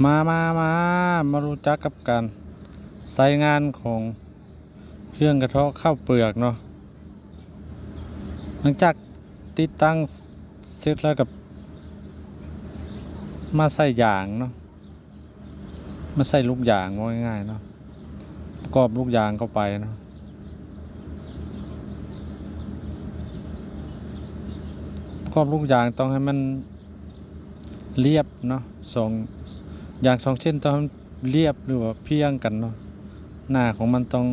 มามามามารู้จักกับการใส่งานของเครื่องกระเทาะข้าวเปลือกเนาะหลังจากติดตั้งเสร็จแล้วกับ มาใส่ยางเนาะมาใส่ลูกยางว่าง่ายๆเนาะประกอบลูกยางเข้าไปเนาะประกอบลูกยางต้องให้มันเรียบเนาะสอง อย่างสองเส้นต้องเรียบหรือว่าเพียงกันเนาะหน้าของมันต้อง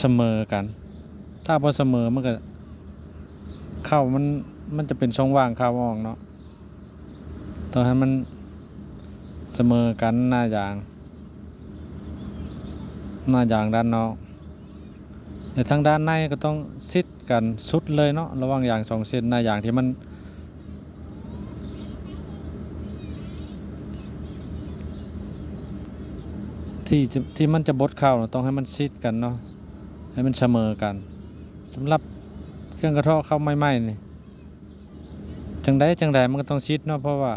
เสมอกัน ถ้าพอเสมอมันก็เข้ามันมันจะเป็นช่องว่างเข้าออกเนาะต้องให้มันเสมอกันหน้ายาง หน้ายางด้านนอกในทางด้านในก็ต้องซิดกันสุดเลยเนาะระหว่างอย่างสองเส้นหน้ายางที่มัน ที่ที่มันจะบดเข้าเนาะต้องให้มันซิดกันเนาะให้มันเสมอกันสำหรับเครื่องกระเทาะเข้าไม่ไหม้นี่จังใดจังใดมันก็ต้องซิดเนาะเพราะว่า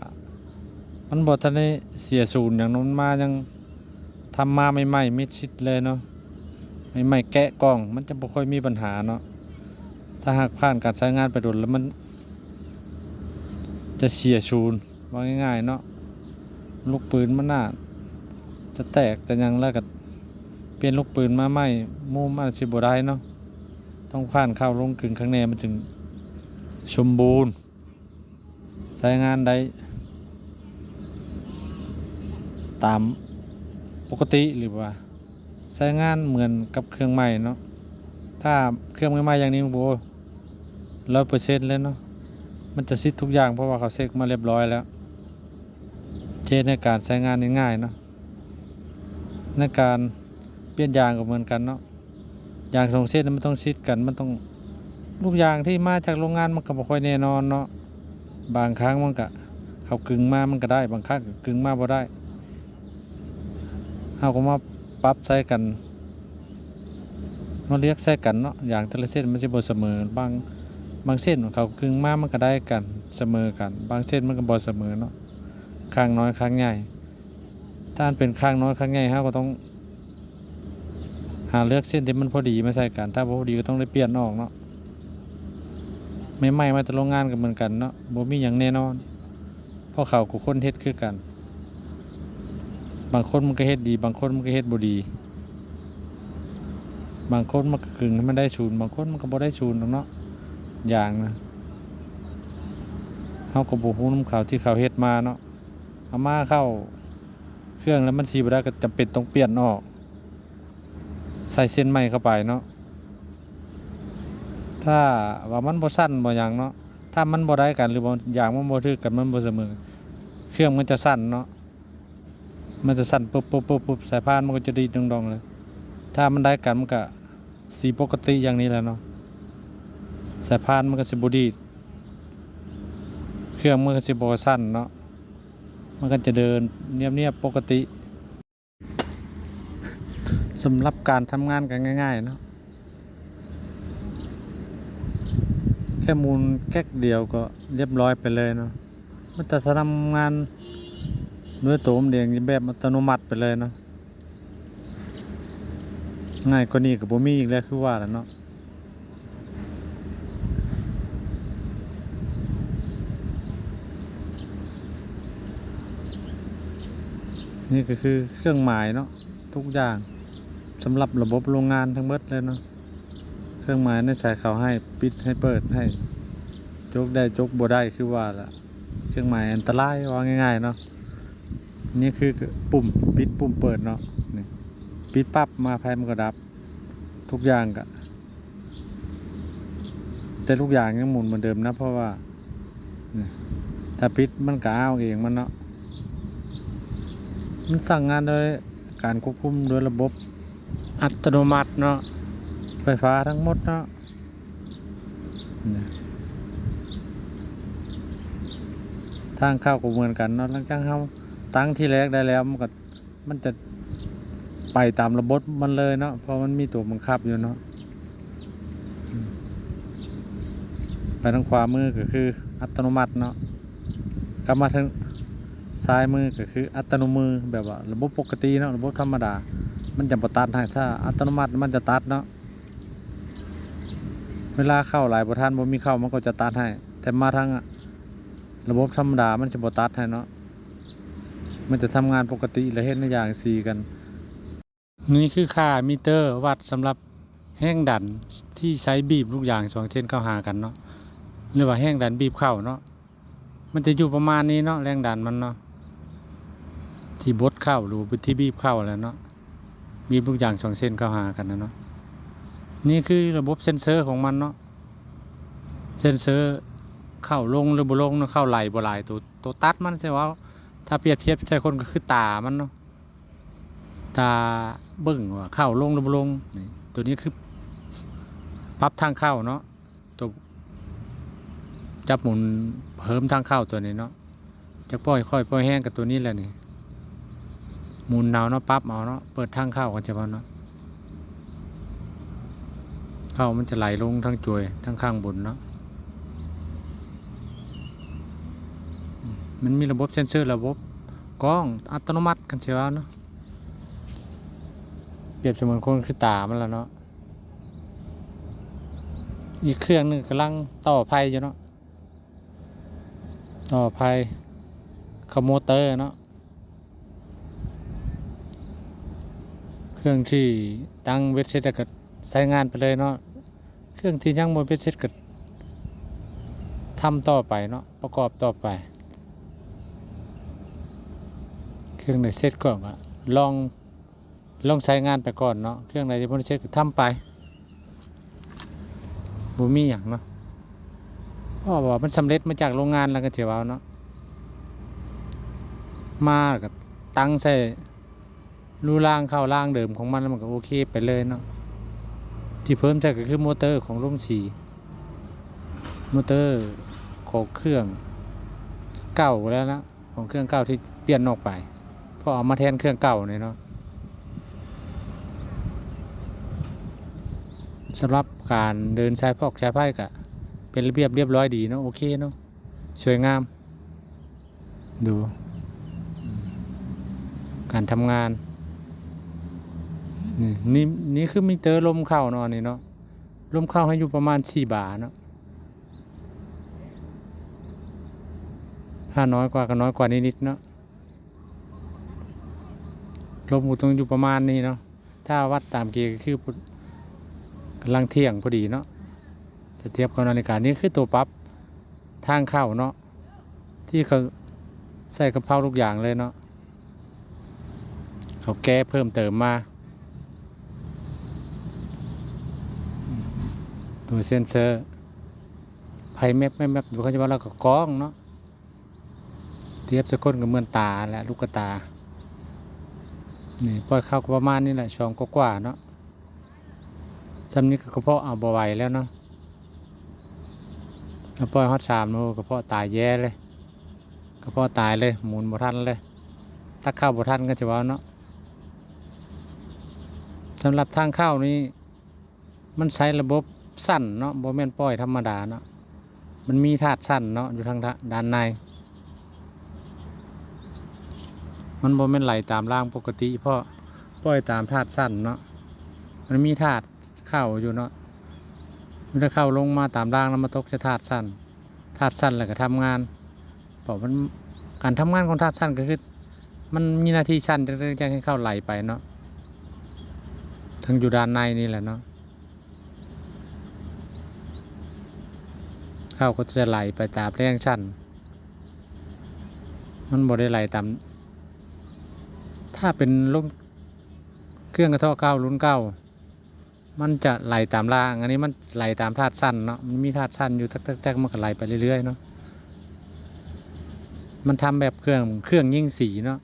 มันบดทันได้เสียศูนย์อย่างนั้นมายังทำมาไม่ไหม้มิดชิดเลยเนาะไม่ไหม้แกะกล้อง มันจะบ่ค่อยมีปัญหาเนาะถ้าหากผ่านการใช้งานไปโดนแล้วมัน จะเสียศูนย์ว่าง่ายๆเนาะลูกปืนมันน่า จะแตกแต่ยังแล้วก็เปลี่ยนลูกปืนมาใหม่มุมอาจสิบได้เนาะต้องผ่านเข้าลงกึ่งข้างในมันถึงสมบูรณ์ใช้งานได้ ตามปกติหรือว่าใช้งานเหมือนกับเครื่องใหม่เนาะถ้าเครื่องใหม่ๆอย่างนี้โอ้โหร้อยเปอร์เซ็นต์เลยเนาะมันจะซิดทุกอย่างเพราะว่าเขาเซ็กมาเรียบร้อยแล้วเจนในการใช้งานง่ายๆเนาะ ในการเปลี่ยนยางก็เหมือนกันเนาะยางสองเส้นมันต้องชิดกันมันต้องลูกยางที่มาจากโรงงานมันก็บ่ค่อยแน่นอนเนาะบางครั้งมันก็เขากึ่งมามันก็ได้ บางครั้งกึ่งมาบ่ได้เขาก็มาปรับใส่กันมาเรียกใส่กันเนาะอย่างแต่ละเส้นมันสิบ่เสมอบางบางเส้นเขากึ่งมามันก็ได้กันเสมอกัน บางเส้นมันก็บ่เสมอเนาะข้างน้อยข้างใหญ่ ถ้าเป็นข้างน้อยข้างใหญ่เราก็ต้อง หาเลือกเส้นที่มันพอดีมาใส่กัน ถ้าพอดีก็ต้องได้เปลี่ยนออกเนาะไม่ไหม้มาแต่โรงงานก็เหมือนกันเนาะบ่มีอย่างแน่นอนเพราะเขากับคนเฮ็ดคือกัน บางคนมันก็เฮ็ดดี บางคนมันก็เฮ็ดบ่ดี บางคนมันก็กึ่งให้มันได้ศูน บางคนมันก็บ่ได้ศูนย์หรอกเนาะอย่างนะเฮาก็บ่ฮู้นำเขาที่เขาเฮ็ดมาเนาะเอามาเข้า เครื่องแล้วมันสีบได้ก็จำเป็นต้องเปลี่ยนออก ใส่เส้นใหม่เข้าไปเนาะถ้าว่ามันบ่สั้นบ่หยังเนาะถ้ามันบ่ได้กันหรือบ่อย่างมันบ่ถือกันมันบ่เสมอ เครื่องมันจะสั้นเนาะมันจะสั้นปุ๊บปุ๊บปุ๊บปุ๊บสายพานมันก็จะดีดดองๆเลย ถ้ามันได้กันมันก็สีปกติอย่างนี้แหละเนาะ สายพานมันก็สิบ่ดีด เครื่องมันก็สิบ่สั้นเนาะ มันก็จะเดินเนียบๆปกติสำหรับการทำงานกันง่ายๆเนาะแค่มูลแก๊กเดียวก็เรียบร้อยไปเลยเนาะมันจะทำงานด้วยตัวมันเองแบบอัตโนมัติไปเลยเนาะง่ายกว่านี้กับบ่มีอีกแล้วคือว่าแล้วเนาะ นี่ก็คือเครื่องหมายเนาะทุกอย่างสำหรับระบบโรงงานทั้งหมดเลยเนาะเครื่องหมายในใส่เขาให้ปิดให้เปิดให้จกได้จกบ่ได้คือว่าละเครื่องหมายอันตรายว่าง่ายๆเนาะนี่คือปุ่มปิดปุ่มเปิดเนาะนี่ปิดปั๊บมาไฟมันก็ดับ ทุกอย่างกะแต่ทุกอย่างยังหมุนเหมือนเดิมนะเพราะว่าถ้าปิดมันก็อ้าวเองมันเนาะ มันสั่งงานโดยการควบคุมโดยระบบอัตโนมัติเนาะไฟฟ้าทั้งหมดเนาะนี่ทางเข้าก็เหมือนกันเนาะหลังจากเขาตั้งที่แรกได้แล้วมันก็มันจะไปตามระบบมันเลยเนาะเพราะมันมีตัวบังคับอยู่เนาะอืมไปทางขวามือก็คืออัตโนมัติเนาะกลับมาทาง ซ้ายมือก็คืออัตโนมือแบบว่าระบบปกติเนาะระบบธรรมดา มันจะบ่ตัดให้ถ้าอัตโนมัติมันจะตัดเนาะเวลาเข้าหลายบ่ทันบ่มีเข้ามันก็จะตัดให้ แต่มาทางอะระบบธรรมดามันจะบ่ตัดให้เนาะมันจะทำงานปกติและเฮ็ดในอย่างสีกัน นี่คือค่ามิเตอร์วัดสำหรับแห้งดันที่ใช้บีบลูกยางสองเส้นเข้าหากันเนาะหรือว่าแห้งดันบีบเข้าเนาะมันจะอยู่ประมาณนี้เนาะแรงดันมันเนาะ ที่บดเข้าหรือที่บีบเข้าแล้วเนาะบีบลูกยางสองเส้นเข้าหากันนะเนาะนี่คือระบบเซนเซอร์ของมันเนาะเซนเซอร์เข้าลงหรือบ่ลงเนาะข้าไหลบ่ไหลตัวตัวตัดมันใช่ว่าถ้าเปรียบเทียบใช่คนก็คือตามันเนาะตาเบิ่งว่าเข้าลงหรือบ่ลงนี่ตัวนี้คือปรับทางเข้าเนาะตัวจับหมุนเพิ่มทางเข้าตัวนี้เนาะจะปล่อยค่อยปล่อยแห้งกับตัวนี้แหละนี่ มุนเอาเนาะปรับเอาเนาะเปิดทางเข้ากันเฉพาะเนาะเข้ามันจะไหลลงทางจวยทางข้างบนเนาะมันมีระบบเซนเซอร์ระบบกล้องอัตโนมัติกันเชียวเนาะเปรียบเสมือนคนคือตามันแล้วเนาะอีกเครื่องหนึงกำลังต่อไฟอยู่เนาะต่อไฟคอมโมเตอร์เนาะ เครื่องที่ตั้งเวทเซตก็ใช้งานไปเลยเนาะเครื่องที่ยังบนเวทเซตก็ทำต่อไปเนาะประกอบต่อไป เครื่องไหนเซตก่อนอะลองลองใช้งานไปก่อนเนาะเครื่องไหนที่บริเช็คก็ทำไปบ่มีอย่างเนาะพราะว่ามันสำเร็จมาจากโรงงานแล้วก็เจียวเอาเนาะมาก็ตั้งใส่ รูล่างเข้าล่างเดิมของมันแล้วมันก็โอเคไปเลยเนาะที่เพิ่มใช่ก็คือมอเตอร์ของรุ่งสีมอเตอร์ของเครื่องเก่าแล้วนะของเครื่องเก่าที่เปลี่ยนออกไปเพราะเอามาแทนเครื่องเก่าเนี่ยเนาะสำหรับการเดินสายพอกสายไพ่ก็เป็นระเบียบเรียบร้อยดีเนาะโอเคเนาะสวยงาม ดู การทำงาน นี่นี่นี่คือมิเตอร์ลมเข้านอนนี่เนาะลมเข้าให้อยู่ประมาณสี่บาทเนาะถ้าน้อยกว่าก็น้อยกว่านิดๆเนาะลมอยู่ตรงอยู่ประมาณนี้เนาะถ้าวัดตามเกณฑ์ก็คือกำลังเที่ยงพอดีเนาะจะเทียบกับนาฬิกานี่คือตัวปรั๊บทางเข้าเนาะที่เขาใส่กระเพราทุกอย่างเลยเนาะเขาแก้เพิ่มเติมมาอืม ตัวเซนเซอร์ไพ่แมปไม่แมปดูเขาจะว่าเราก็กล้องเนาะเทียบสกคนกับเมือนตาและลูกตานี่ปล่อยเข้าก็ประมาณนี้แหละช่องกว่าเนาะจำนี้ก็กระเพาะเอาบไหวแล้วเนาะกระเพาะฮอตสามโอ้กระเพาะตายแย่เลยกระเพาะตายเลยหมุนบทันเลยถ้าเข้าบทันก็จะว่าเนาะสำหรับทางเข้านี้มันใช้ระบบ สั้นเนาะบ่แม่นปล่อยธรรมดาเนาะมันมีธาตุสั้นเนาะอยู่ทางด้านใน มันบ่แม่นไหลตามรางปกติเพราะปล่อยตามธาตุสั้นเนาะมันมีถาดเข้าอยู่เนาะมันจะเข้าลงมาตามรางแล้วมาตกจะถาดสั้นถาดสั้นแล้วก็ทำงานบอกมันการทำงานของถาดสั้นก็คือมันมีหน้าที่สั้นจะจะให้เข้าไหลไปเนาะทั้งอยู่ด้านในนี่แหละเนาะ ข้าก็จะไหลไปตามแรงสั้นมันบ่ได้ไหลตามถ้าเป็นลูกเครื่องกระทาะเก้ารุ่นเก้ามันจะไหลตามราง อันนี้มันไหลตามธาตุสั้นเนาะมันมีธาตุสั้นอยู่แทกๆมันก็ไหลไปเรื่อยๆเนาะมันทำแบบเครื่องเครื่องยิ่งสีเนาะ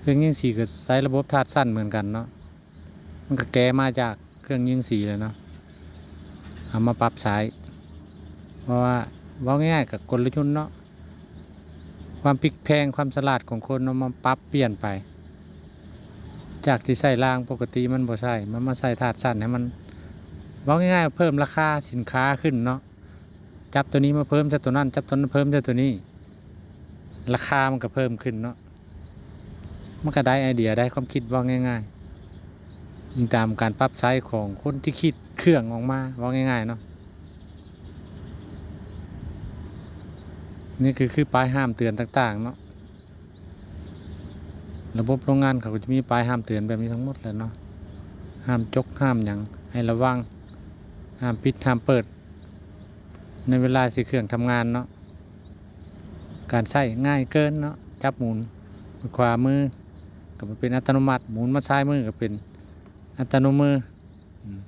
เครื่องยิ่งสีก็ใช้ระบบธาตุสั้นเหมือนกันเนาะมันก็แก้มาจากเครื่องยิ่งสีเลยเนาะเอามาปรับใช้ เพราะว่าว่าง่ายๆกับกลยุทธ์เนาะความพลิกแพงความฉลาดของคนเอามาปรับเปลี่ยนไป จากที่ใส่รางปกติมันบ่ใช่มันมาใส่ถาดสั้นให้มันบอกง่ายๆเพิ่มราคาสินค้าขึ้นเนาะจับตัวนี้มาเพิ่มจากตัวนั้นจับตัวนั้นเพิ่มจากตัวนี้ ราคามันก็เพิ่มขึ้นเนาะมันก็ได้ไอเดียได้ความคิดว่าง่ายๆยิงตามการปรับใช้ของคนที่คิดเครื่องออกมาว่าง่ายๆเนาะ นี่คือคือป้ายห้ามเตือนต่างๆเนาะระบบโรงงานเขาก็จะมีป้ายห้ามเตือนแบบนี้ทั้งหมดเลยเนาะห้ามจกห้ามหยังให้ระวัง ห้ามปิดห้ามเปิด ในเวลาสิเครื่องทำงานเนาะการใช้ง่ายเกินเนาะจับหมุนขวามือก็เป็นอัตโนมัติหมุนมาซ้ายมือก็เป็นอัตโนมืออืม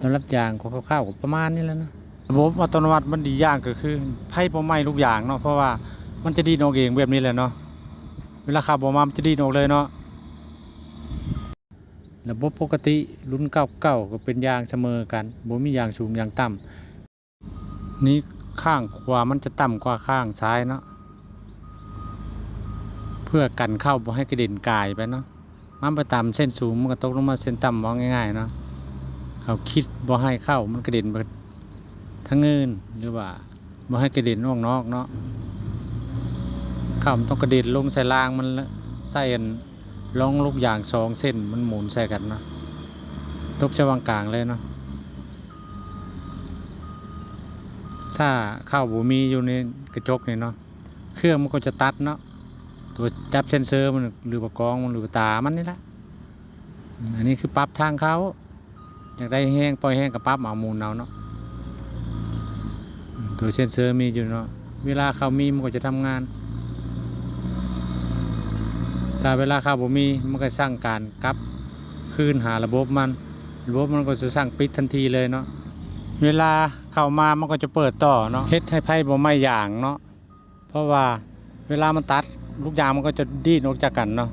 สำหรับอย่างของคร่าวๆก็ประมาณนี้แล้วเนาะ ระบบอัตโนมัติมันดีอย่างก็คือไพ่บ่ไหม้ทุกอย่างเนาะเพราะว่ามันจะดีดอกเองแบบนี้แหละเนาะเวลาขับออกมามันจะดีดอกเลยเนาะระบบปกติรุ่นเก่าๆก็เป็นยางเสมอกันบ่มียางสูงยางต่ำนี่ข้างขวามันจะต่ำกว่าข้างซ้ายเนาะเพื่อกันเข้าบ่ให้กระเด็นกายไปเนาะมันไปตามเส้นสูงมันก็ตกลงมาเส้นต่ำว่าง่ายๆเนาะเขาคิดบ่ให้เข้ามันกระเด็นไป ทั้งเงินหรือว่าบ่ให้กระเด็นออกนอกเนาะข้ามันต้องกระเด็นลงใส่รางมันใส่อันลองลูกอย่างสองเส้นมันหมุนใส่กันเนาะตกจะวางกลางเลยเนาะถ้าเข้าบูมีอยู่ในกระจกนี่เนาะเครื่องมันก็จะตัดเนาะตัวจับเซนเซอร์มันหรือประกองมันหรือตามันนี่แหละอันนี้คือปรับทางเขาอยากได้แห้งปล่อยแห้งกับปรับเอาหมูลเอาเนาะ ตัวเซนเซอร์มีอยู่เนาะเวลาเขามีมันก็จะทำงานถ้าเวลาเขาบ่มีมันก็สร้างการกลับคืนหาระบบมัน ระบบมันก็จะสร้างปิดทันทีเลยเนาะเวลาเข้ามามันก็จะเปิดต่อเนาะเฮ็ดให้ไพ่บ่ไม้อย่างเนาะเพราะว่าเวลามันตัดลูกยางมันก็จะดีดออกจากกันเนาะ